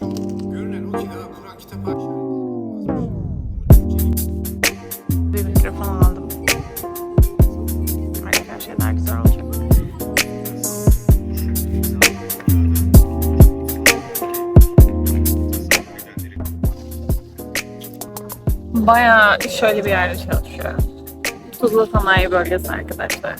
Görünen o ki daha Kur'an kitap aşağı Bir mikrofon aldım. Artık her şey daha güzel olacak. Baya şöyle bir yerde çalışıyor. Tuzla Sanayi Bölgesi arkadaşlar.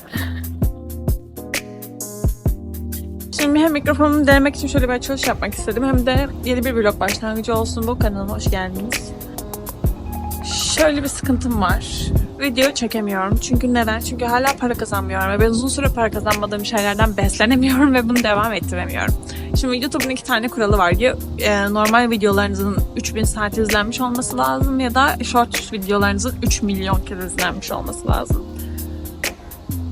Şimdi hem mikrofonumu denemek için şöyle bir açılış yapmak istedim. Hem de yeni bir vlog başlangıcı olsun bu kanalıma hoş geldiniz. Şöyle bir sıkıntım var. Video çekemiyorum. Çünkü neden? Çünkü hala para kazanmıyorum ve ben uzun süre para kazanmadığım şeylerden beslenemiyorum ve bunu devam ettiremiyorum. Şimdi YouTube'un iki tane kuralı var. Ya e, normal videolarınızın 3000 saat izlenmiş olması lazım ya da short videolarınızın 3 milyon kez izlenmiş olması lazım.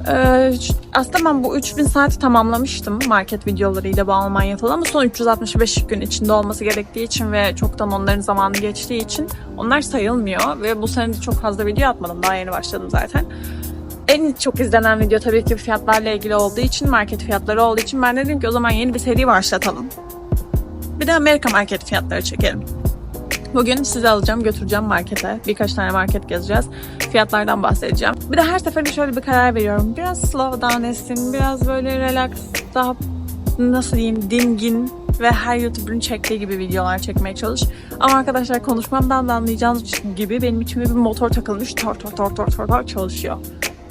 Ee, aslında ben bu 3000 saati tamamlamıştım market videolarıyla bu Almanya falan ama son 365 gün içinde olması gerektiği için ve çoktan onların zamanı geçtiği için onlar sayılmıyor ve bu sene de çok fazla video atmadım daha yeni başladım zaten. En çok izlenen video tabii ki fiyatlarla ilgili olduğu için, market fiyatları olduğu için ben dedim ki o zaman yeni bir seri başlatalım. Bir de Amerika market fiyatları çekelim. Bugün sizi alacağım, götüreceğim markete. Birkaç tane market gezeceğiz. Fiyatlardan bahsedeceğim. Bir de her seferinde şöyle bir karar veriyorum. Biraz slow down etsin, biraz böyle relax, daha nasıl diyeyim, dingin ve her YouTuber'ın çektiği gibi videolar çekmeye çalış. Ama arkadaşlar konuşmamdan da anlayacağınız gibi benim içime bir motor takılmış tor tor tor tor tor tor çalışıyor.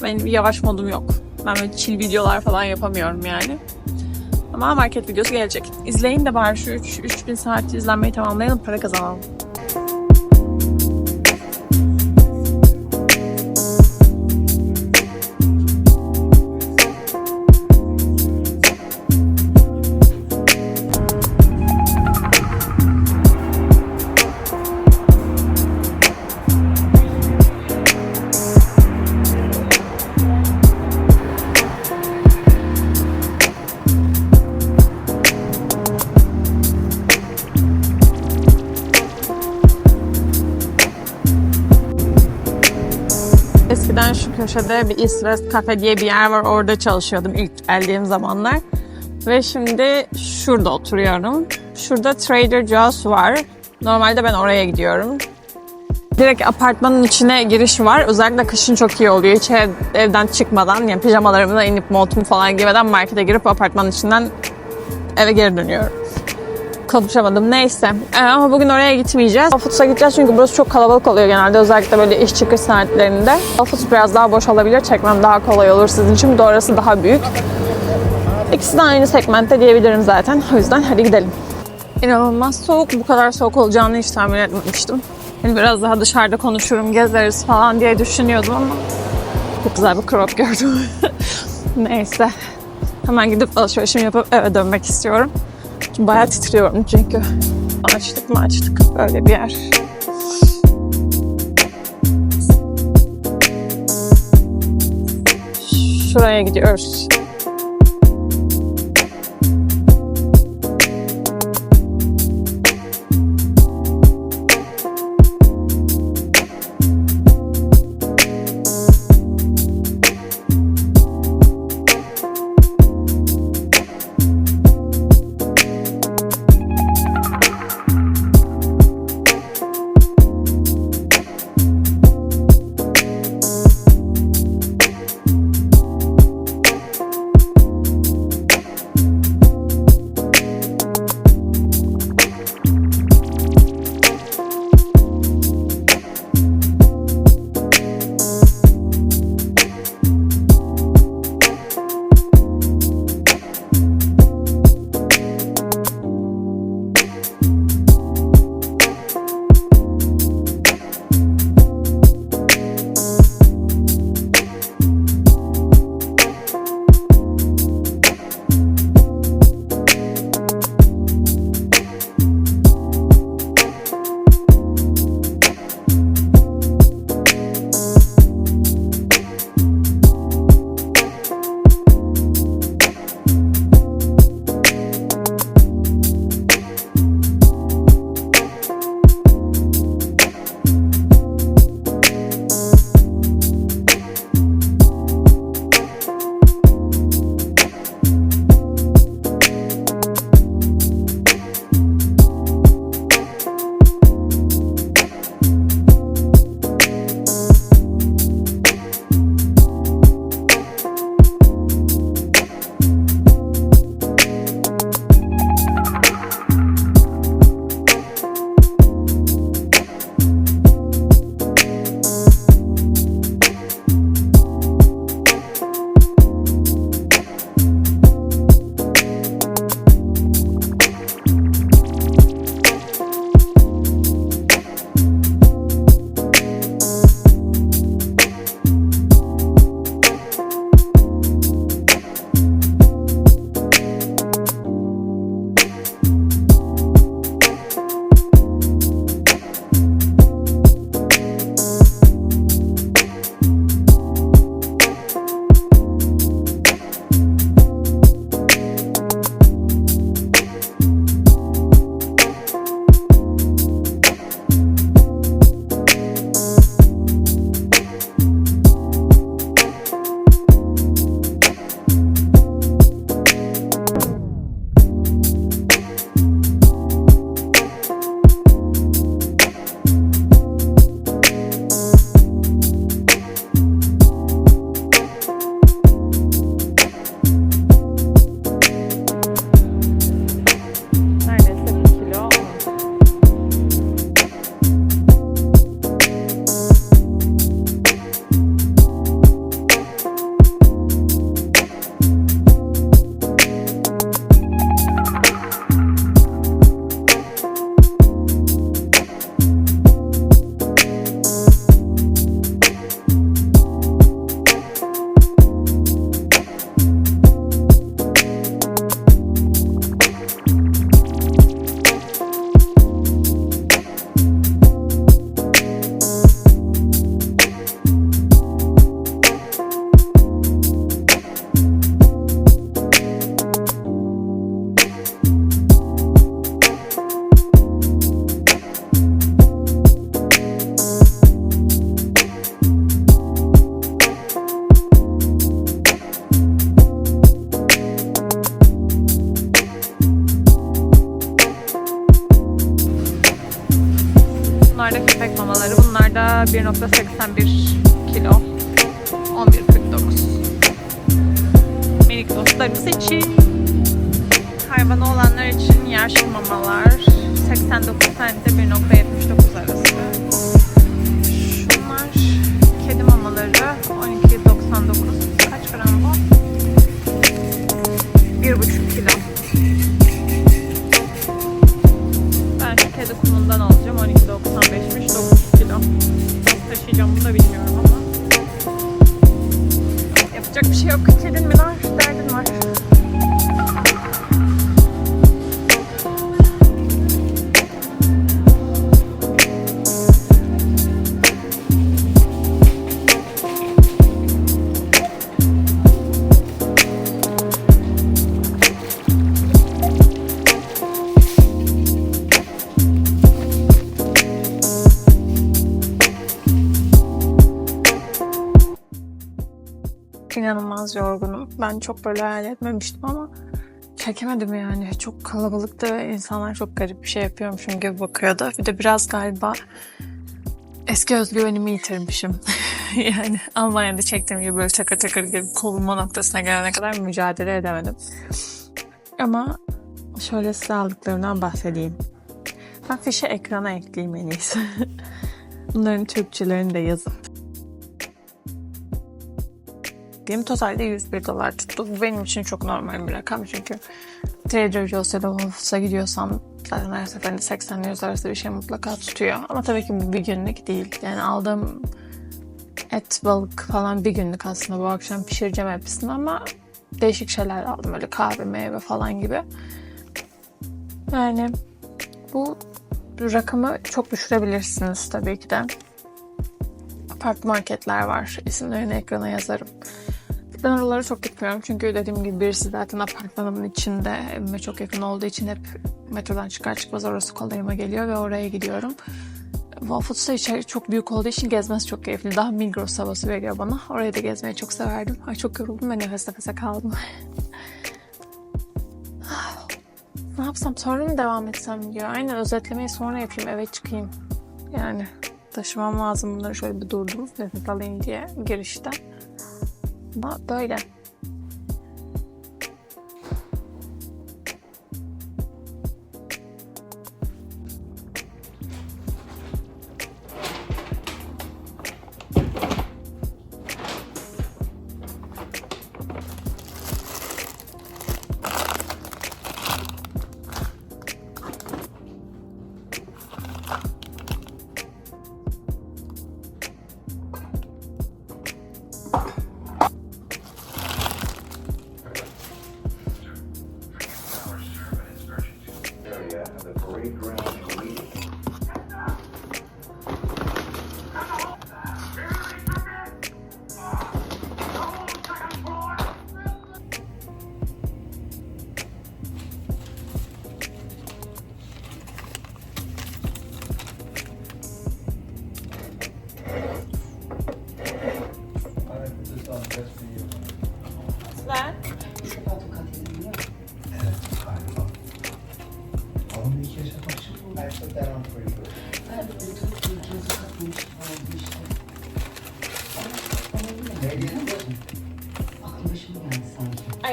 Benim yavaş modum yok. Ben böyle chill videolar falan yapamıyorum yani. Ama market videosu gelecek. İzleyin de bari şu 3, 3000 saat izlenmeyi tamamlayalım para kazanalım. Köşede bir West Cafe diye bir yer var. Orada çalışıyordum ilk geldiğim zamanlar. Ve şimdi şurada oturuyorum. Şurada Trader Joe's var. Normalde ben oraya gidiyorum. Direkt apartmanın içine giriş var. Özellikle kışın çok iyi oluyor. Hiç ev- evden çıkmadan, yani pijamalarımla inip montumu falan giymeden markete girip apartmanın içinden eve geri dönüyorum. Konuşamadım. Neyse. Ee, ama bugün oraya gitmeyeceğiz. Alfut'a gideceğiz çünkü burası çok kalabalık oluyor genelde. Özellikle böyle iş çıkış saatlerinde. Alfut biraz daha boş olabilir. Çekmem daha kolay olur sizin için. Bir daha büyük. İkisi de aynı segmentte diyebilirim zaten. O yüzden hadi gidelim. İnanılmaz soğuk. Bu kadar soğuk olacağını hiç tahmin etmemiştim. Yani biraz daha dışarıda konuşurum, gezeriz falan diye düşünüyordum ama çok güzel bir crop gördüm. Neyse. Hemen gidip alışverişimi yapıp eve dönmek istiyorum. Bayağı titriyorum çünkü. Açtık mı açtık. Böyle bir yer. Şuraya gidiyoruz. Bunlar da 1.81 kilo. 11.49. Minik dostlarımız için. Hayvanı olanlar için yaşlı mamalar 89 cent 1.79 arası. İnanılmaz yorgunum. Ben çok böyle hayal etmemiştim ama çekemedim yani. Çok kalabalıktı ve insanlar çok garip bir şey yapıyormuşum gibi bakıyordu. Bir de biraz galiba eski özgüvenimi yitirmişim. yani Almanya'da çektiğim gibi böyle takır takır gibi kovulma noktasına gelene kadar mücadele edemedim. Ama şöyle size aldıklarımdan bahsedeyim. Ben fişe ekrana ekleyeyim en iyisi. Bunların Türkçelerini de yazıp Benim totalde 101 dolar tuttu. Bu benim için çok normal bir rakam çünkü Trader Joe'sa da Whole Foods'a gidiyorsam zaten her seferinde 80 100 arası bir şey mutlaka tutuyor. Ama tabii ki bu bir günlük değil. Yani aldığım et, balık falan bir günlük aslında bu akşam pişireceğim hepsini ama değişik şeyler aldım. Öyle kahve, meyve falan gibi. Yani bu rakamı çok düşürebilirsiniz tabii ki de. Farklı marketler var. İsimlerini ekrana yazarım. Ben oralara çok gitmiyorum çünkü dediğim gibi birisi zaten apartmanımın içinde evime çok yakın olduğu için hep metrodan çıkar çıkmaz orası kolayıma geliyor ve oraya gidiyorum. Foods'ta içeri çok büyük olduğu için gezmesi çok keyifli. Daha Migros havası veriyor bana. Orayı da gezmeyi çok severdim. Ay çok yoruldum ve nefes nefese kaldım. ne yapsam sonra mı devam etsem diyor. Aynen özetlemeyi sonra yapayım eve çıkayım. Yani taşımam lazım bunları şöyle bir durdum nefes alayım diye girişte. Ama böyle.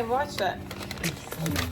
I watched that.